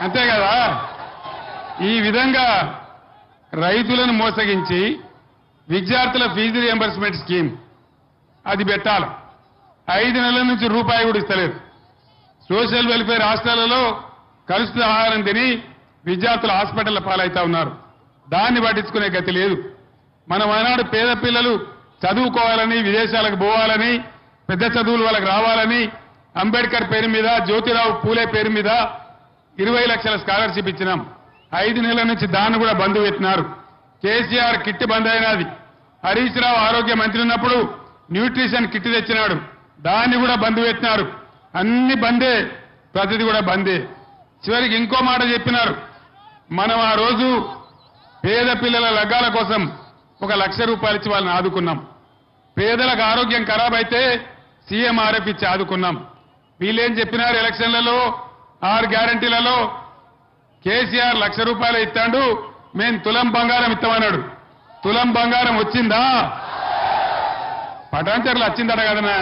అంతే కదా? ఈ విధంగా రైతులను మోసగించి విద్యార్థుల ఫీజు రియంబర్స్మెంట్ స్కీమ్ అది పెట్టాలి. ఐదు నెలల నుంచి రూపాయి కూడా ఇస్తలేదు. సోషల్ వెల్ఫేర్ హాస్టళ్ళలో కలుషిత ఆహారం తిని విద్యార్థులు హాస్పిటల్ పాలవుతా ఉన్నారు. దాన్ని పట్టించుకునే గతి లేదు. మనం ఆనాడు పేద పిల్లలు చదువుకోవాలని విదేశాలకు పోవాలని పెద్ద చదువులు వాళ్ళకి రావాలని అంబేద్కర్ పేరు మీద జ్యోతిరావు పూలే పేరు మీద ఇరవై లక్షల స్కాలర్షిప్ ఇచ్చినాం. ఐదు నెలల నుంచి దాన్ని కూడా బంద్ పెట్టినారు. కేసీఆర్ కిట్ బంద్ అయినది. హరీష్ రావు ఆరోగ్య మంత్రి ఉన్నప్పుడు న్యూట్రిషన్ కిట్ తెచ్చినాడు. దాన్ని కూడా బంద్ పెట్టినారు. అన్ని బందే ప్రతిది కూడా బందే. చివరికి ఇంకో మాట చెప్పినారు. మనం ఆ రోజు పేద పిల్లల లగ్గాల కోసం ఒక లక్ష రూపాయలు ఇచ్చి వాళ్ళని ఆదుకున్నాం. పేదలకు ఆరోగ్యం ఖరాబ్ అయితే సీఎంఆర్ఎఫ్ ఇచ్చి ఆదుకున్నాం. వీళ్ళేం చెప్పినారు ఎలక్షన్లలో? ఆరు గ్యారంటీలలో కేసీఆర్ లక్ష రూపాయలు ఇస్తాడు మేము తులం బంగారం ఇస్తామన్నాడు. తులం బంగారం వచ్చిందా? పటాంచర్లు వచ్చిందట కదనా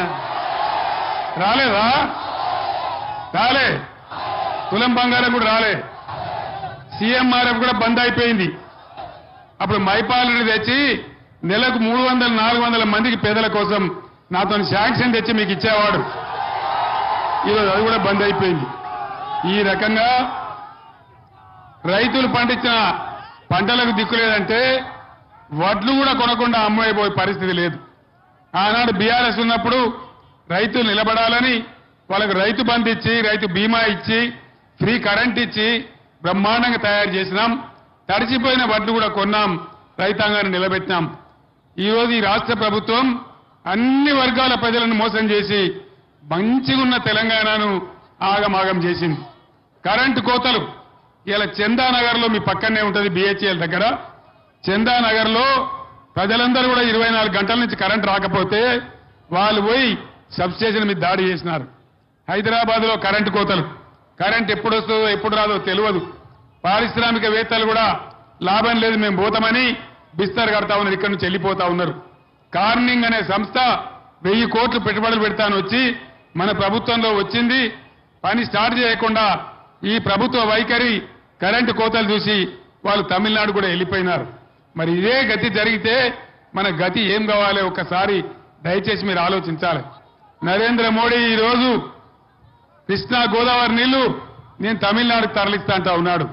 రాలేదా? రాలే. తులం బంగారం కూడా రాలే. సీఎంఆర్ఎఫ్ కూడా బంద్ అయిపోయింది. అప్పుడు మైపాలని తెచ్చి నెలకు మూడు వందల నాలుగు వందల మందికి పేదల కోసం నాతో శాంక్షన్ తెచ్చి మీకు ఇచ్చేవాడు. ఈరోజు అది కూడా బంద్ అయిపోయింది. ఈ రకంగా రైతులు పండించిన పంటలకు దిక్కులేదంటే వడ్లు కూడా కొనకుండా అమ్మైపోయే పరిస్థితి లేదు. ఆనాడు బీఆర్ఎస్ ఉన్నప్పుడు రైతులు నిలబడాలని వాళ్ళకు రైతు బంధు ఇచ్చి రైతు బీమా ఇచ్చి ఫ్రీ కరెంట్ ఇచ్చి బ్రహ్మాండంగా తయారు చేసినాం. తడిచిపోయిన వడ్లు కూడా కొన్నాం. రైతాంగాన్ని నిలబెట్టినాం. ఈ రోజు ఈ రాష్ట్ర ప్రభుత్వం అన్ని వర్గాల ప్రజలను మోసం చేసి మంచిగున్న తెలంగాణను ఆగమాగం చేసింది. కరెంటు కోతలు. ఇలా చందానగర్లో మీ పక్కనే ఉంటుంది బిహెచ్ఎల్ దగ్గర. చందానగర్లో ప్రజలందరూ కూడా ఇరవై నాలుగు గంటల నుంచి కరెంట్ రాకపోతే వాళ్ళు పోయి సబ్స్టేషన్ మీద దాడి చేసినారు. హైదరాబాద్లో కరెంటు కోతలు. కరెంట్ ఎప్పుడు వస్తుందో ఎప్పుడు రాదో తెలియదు. పారిశ్రామికవేత్తలు కూడా లాభం లేదు మేము పోతామని బిస్తర్ కడతా ఉన్నారు ఇక్కడి నుంచి వెళ్ళిపోతా ఉన్నారు. కార్నింగ్ అనే సంస్థ వెయ్యి కోట్లు పెట్టుబడులు పెడతాను వచ్చి మన ప్రభుత్వంలో వచ్చింది. పని స్టార్ట్ చేయకుండా ఈ ప్రభుత్వ వైఖరి కరెంటు కోతలు చూసి వాళ్ళు తమిళనాడు కూడా వెళ్ళిపోయినారు. మరి ఇదే గతి జరిగితే మన గతి ఏం కావాలి ఒక్కసారి దయచేసి మీరు ఆలోచించాలి. నరేంద్ర మోడీ ఈ రోజు కృష్ణా గోదావరి నీళ్ళు నేను తమిళనాడుకు తరలిస్తా అంటా ఉన్నాడు.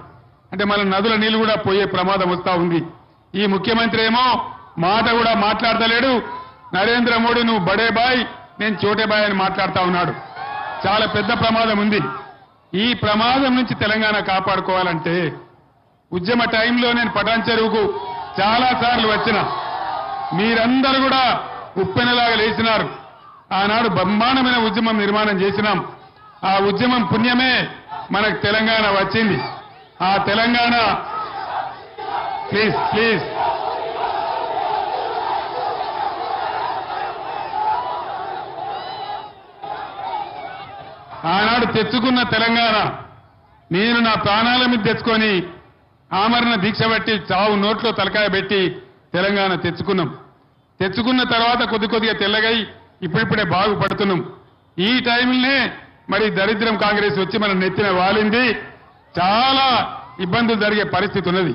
అంటే మన నదుల నీళ్ళు కూడా పోయే ప్రమాదం వస్తా ఉంది. ఈ ముఖ్యమంత్రి ఏమో మాట కూడా మాట్లాడతలేడు. నరేంద్ర మోడీ నువ్వు బడే బాయ్ నేను చోటే బాయ్ అని మాట్లాడుతా ఉన్నాడు. చాలా పెద్ద ప్రమాదం ఉంది. ఈ ప్రమాదం నుంచి తెలంగాణ కాపాడుకోవాలంటే ఉద్యమ టైంలో నేను పటాన్ చెరువుకు చాలా సార్లు వచ్చిన. మీరందరూ కూడా ఉప్పెనలాగా లేచినారు. ఆనాడు బ్రహ్మాండమైన ఉద్యమం నిర్మాణం చేసినాం. ఆ ఉద్యమం పుణ్యమే మనకు తెలంగాణ వచ్చింది. ఆ తెలంగాణ ప్లీజ్ ప్లీజ్. ఆనాడు తెచ్చుకున్న తెలంగాణ. నేను నా ప్రాణాల మీద తెచ్చుకొని ఆమరణ దీక్ష పెట్టి చావు నోట్లో తలకాయ పెట్టి తెలంగాణ తెచ్చుకున్నాం. తెచ్చుకున్న తర్వాత కొద్ది కొద్దిగా తెల్లగై ఇప్పుడిప్పుడే బాగుపడుతున్నాం. ఈ టైంలోనే మరి దరిద్రం కాంగ్రెస్ వచ్చి మన నెత్తిన వాలింది. చాలా ఇబ్బందులు జరిగే పరిస్థితి ఉన్నది.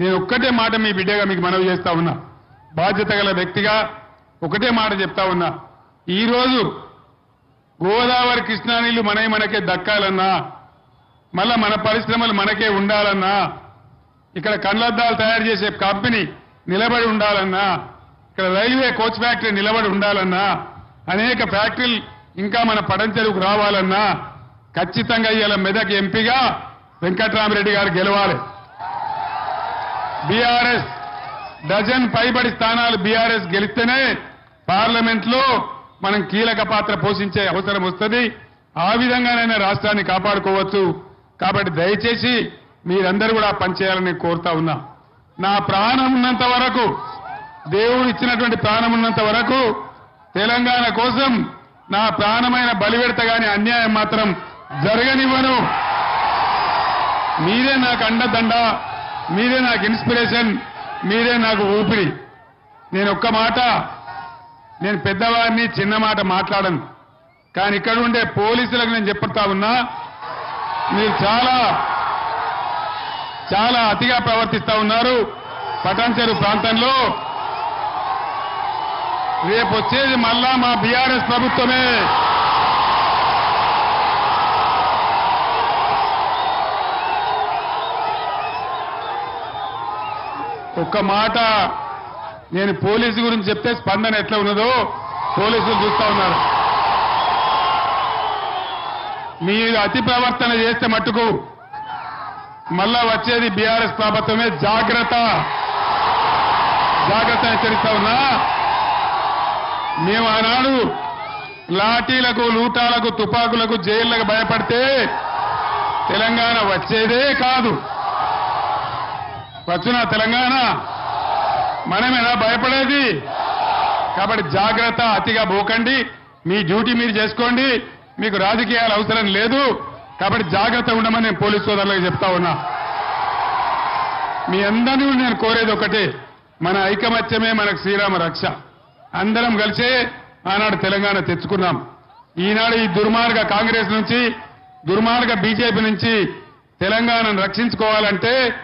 నేను ఒక్కటే మాట మీ బిడ్డగా మీకు మనవి చేస్తా ఉన్నా. బాధ్యత గల వ్యక్తిగా ఒకటే మాట చెప్తా ఉన్నా. ఈరోజు గోదావరి కృష్ణా నీళ్ళు మనవి మనకే దక్కాలన్నా మళ్ళా మన పరిశ్రమలు మనకే ఉండాలన్నా ఇక్కడ కండ్లద్దాలు తయారు చేసే కంపెనీ నిలబడి ఉండాలన్నా ఇక్కడ రైల్వే కోచ్ ఫ్యాక్టరీ నిలబడి ఉండాలన్నా అనేక ఫ్యాక్టరీలు ఇంకా మన పడంచెరుకు రావాలన్నా ఖచ్చితంగా ఇవాళ మెదక్ ఎంపీగా వెంకట్రామరెడ్డి గారు గెలవాలి. బీఆర్ఎస్ డజన్ పైబడి స్థానాలు బీఆర్ఎస్ గెలిస్తేనే పార్లమెంట్లో మనం కీలక పాత్ర పోషించే అవసరం వస్తుంది. ఆ విధంగానైనా రాష్ట్రాన్ని కాపాడుకోవచ్చు. కాబట్టి దయచేసి మీరందరూ కూడా పనిచేయాలని కోరుతా ఉన్నా. నా ప్రాణం ఉన్నంత వరకు దేవుడు ఇచ్చినటువంటి ప్రాణం ఉన్నంత వరకు తెలంగాణ కోసం నా ప్రాణమైన బలివెడత గాని అన్యాయం మాత్రం జరగనివ్వను. మీరే నాకు అండదండ మీరే నాకు ఇన్స్పిరేషన్ మీరే నాకు ఊపిరి. నేను ఒక్క మాట నేను పెద్దవారిని చిన్న మాట మాట్లాడను. కానీ ఇక్కడ ఉండే పోలీసులకు నేను చెప్తా ఉన్నా మీరు చాలా చాలా అతిగా ప్రవర్తిస్తా ఉన్నారు పటాన్చెరు ప్రాంతంలో. రేపు వచ్చేది మళ్ళా మా బీఆర్ఎస్ ప్రభుత్వమే. ఒక్క మాట నేను పోలీసు గురించి చెప్తే స్పందన ఎట్లా ఉన్నదో పోలీసులు చూస్తా ఉన్నారు. మీరు అతి ప్రవర్తన చేస్తే మట్టుకు మళ్ళా వచ్చేది బీఆర్ఎస్ ప్రభుత్వమే. జాగ్రత్త. జాగ్రత్త హెచ్చరిస్తా ఉన్నా. మేము ఆనాడు లాఠీలకు లూటాలకు తుపాకులకు జైళ్ళకు భయపడితే తెలంగాణ వచ్చేదే కాదు. వచ్చునా తెలంగాణ? మనమేనా భయపడేది? కాబట్టి జాగ్రత్త అతిగా పోకండి మీ డ్యూటీ మీరు చేసుకోండి. మీకు రాజకీయాలు అవసరం లేదు. కాబట్టి జాగ్రత్త ఉండమని నేను పోలీసు సోదరులకు చెప్తా ఉన్నా. మీ అందరినీ నేను కోరేది ఒకటే. మన ఐకమత్యమే మనకు శ్రీరామ రక్ష. అందరం కలిసే ఆనాడు తెలంగాణ తెచ్చుకున్నాం. ఈనాడు ఈ దుర్మార్గ కాంగ్రెస్ నుంచి దుర్మార్గ బీజేపీ నుంచి తెలంగాణను రక్షించుకోవాలంటే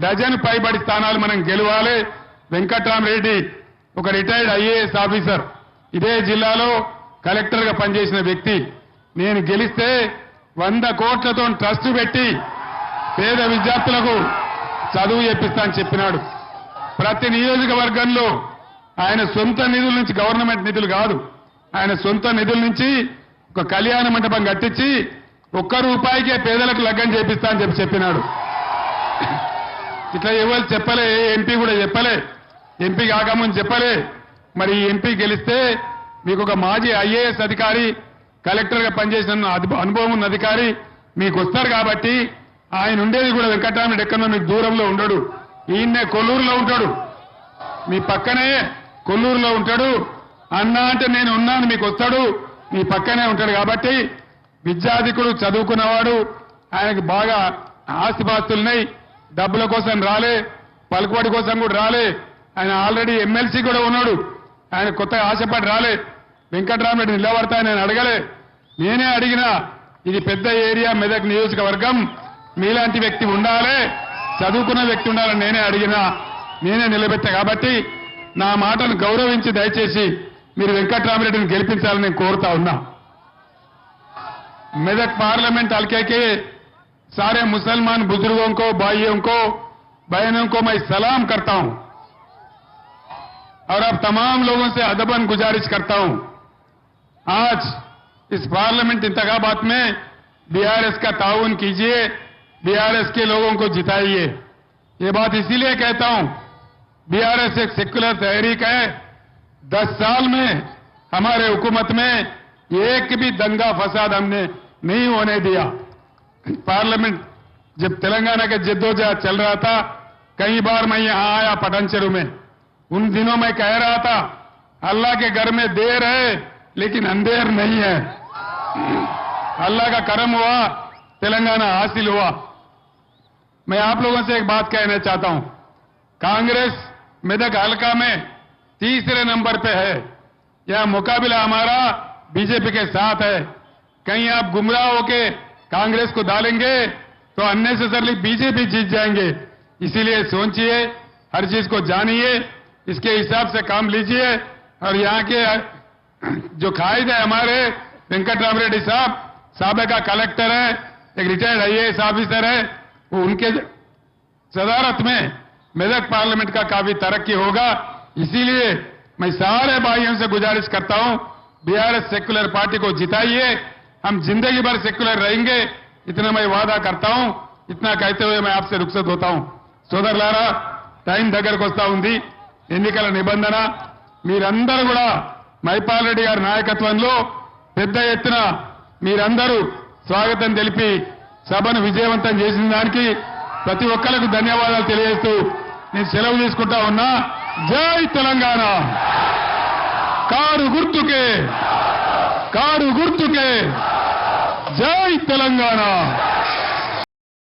డజన్ పైబడి స్థానాలు మనం గెలవాలి. వెంకట్రామరెడ్డి ఒక రిటైర్డ్ ఐఏఎస్ ఆఫీసర్ ఇదే జిల్లాలో కలెక్టర్గా పనిచేసిన వ్యక్తి. నేను గెలిస్తే వంద కోట్లతో ట్రస్ట్ పెట్టి పేద విద్యార్థులకు చదువు చెప్పిస్తా అని చెప్పినాడు. ప్రతి నియోజకవర్గంలో ఆయన సొంత నిధుల నుంచి గవర్నమెంట్ నిధులు కాదు. ఆయన సొంత నిధుల నుంచి ఒక కళ్యాణ మండపం కట్టించి ఒక్క రూపాయికే పేదలకు లగ్గం చేపిస్తా అని చెప్పి చెప్పినాడు. ఇట్లా ఎవరు చెప్పలే ఎంపీ కూడా చెప్పలే. ఎంపీ కాకముందు చెప్పలే. మరి ఈ ఎంపీ గెలిస్తే మీకు ఒక మాజీ ఐఏఎస్ అధికారి కలెక్టర్గా పనిచేసిన అనుభవం ఉన్న అధికారి మీకు వస్తారు కాబట్టి ఆయన ఉండేది కూడా వెంకటరామరెడ్డి ఎక్కడో మీకు దూరంలో ఉండడు. ఈయన్నే కొల్లూరులో ఉంటాడు. మీ పక్కనే కొల్లూరులో ఉంటాడు. అన్నా అంటే నేను ఉన్నాను మీకు వస్తాడు మీ పక్కనే ఉంటాడు కాబట్టి విద్యాధికుడు చదువుకున్నవాడు ఆయనకు బాగా ఆస్తిపాస్తులున్నాయి. డబ్బుల కోసం రాలే పలుకుబడి కోసం కూడా రాలే. ఆయన ఆల్రెడీ ఎమ్మెల్సీ కూడా ఉన్నాడు ఆయన కొత్తగా ఆశపడి రాలే వెంకటరామరెడ్డి నిలబడతా నేను అడగలే నేనే అడిగినా ఇది పెద్ద ఏరియా మెదక్ నియోజకవర్గం మీలాంటి వ్యక్తి ఉండాలి చదువుకున్న వ్యక్తి ఉండాలని నేనే అడిగినా నేనే నిలబెట్టా కాబట్టి నా మాటను గౌరవించి దయచేసి మీరు వెంకట్రామరెడ్డిని గెలిపించాలని నేను కోరుతా ఉన్నా मेदक पार्लियामेंट हल्के के सारे मुसलमान बुजुर्गों को भाइयों को बहनों को मैं सलाम करता हूं और अब तमाम लोगों से अदबन गुजारिश करता हूँ। आज इस पार्लियामेंट इंतखाबात में बीआरएस का ताउन कीजिए, बीआरएस के लोगों को जिताइए। ये बात इसीलिए कहता हूँ, बीआरएस एक सेक्युलर तहरीक है। दस साल में हमारे हुकूमत में एक भी दंगा फसाद हमने नहीं होने दिया। पार्लियामेंट जब तेलंगाना का जद्दोजहद चल रहा था, कई बार मैं यहाँ आया पटनचेरू में। उन दिनों में कह रहा था, अल्लाह के घर में देर है, लेकिन अंधेर नहीं है। अल्लाह का करम हुआ, तेलंगाना हासिल हुआ। मैं आप लोगों से एक बात कहना चाहता हूँ। कांग्रेस मेदक हल्का में तीसरे नंबर पे है। यह मुकाबला हमारा बीजेपी के साथ है। कहीं आप गुमराह होके कांग्रेस को डालेंगे तो अननेसेसरली बीजेपी जीत जाएँगे। इसीलिए सोचिए, हर चीज़ को जानिए इसके हिसाब से काम लीजिए और यहाँ के जो कायद है हमारे वेंकट राम रेड्डी साहब सबका कलेक्टर है एक रिटायर्ड आईएएस ऑफिसर है वो उनके सदारत में मेदक पार्लियामेंट का काफी तरक्की होगा इसीलिए मैं सारे भाइयों से गुजारिश करता हूं बीआरएस सेक्युलर पार्टी को जिताइए हम जिंदगी भर सेक्युलर रहेंगे इतना मैं वादा करता हूं इतना कहते हुए मैं आपसे रुखसत होता हूं సోదరులారా టైం దగ్గరకు వస్తా ఉంది ఎన్నికల నిబంధన మీరందరూ కూడా మైపాల్ రెడ్డి గారి నాయకత్వంలో పెద్ద ఎత్తున మీరందరూ స్వాగతం తెలిపి సభను విజయవంతం చేసిన దానికి ప్రతి ఒక్కరికి ధన్యవాదాలు తెలియజేస్తూ నేను సెలవు తీసుకుంటా ఉన్నా. జై తెలంగాణ! కారు గుర్తుకే! కారు గుర్తుకే! జై తెలంగాణ!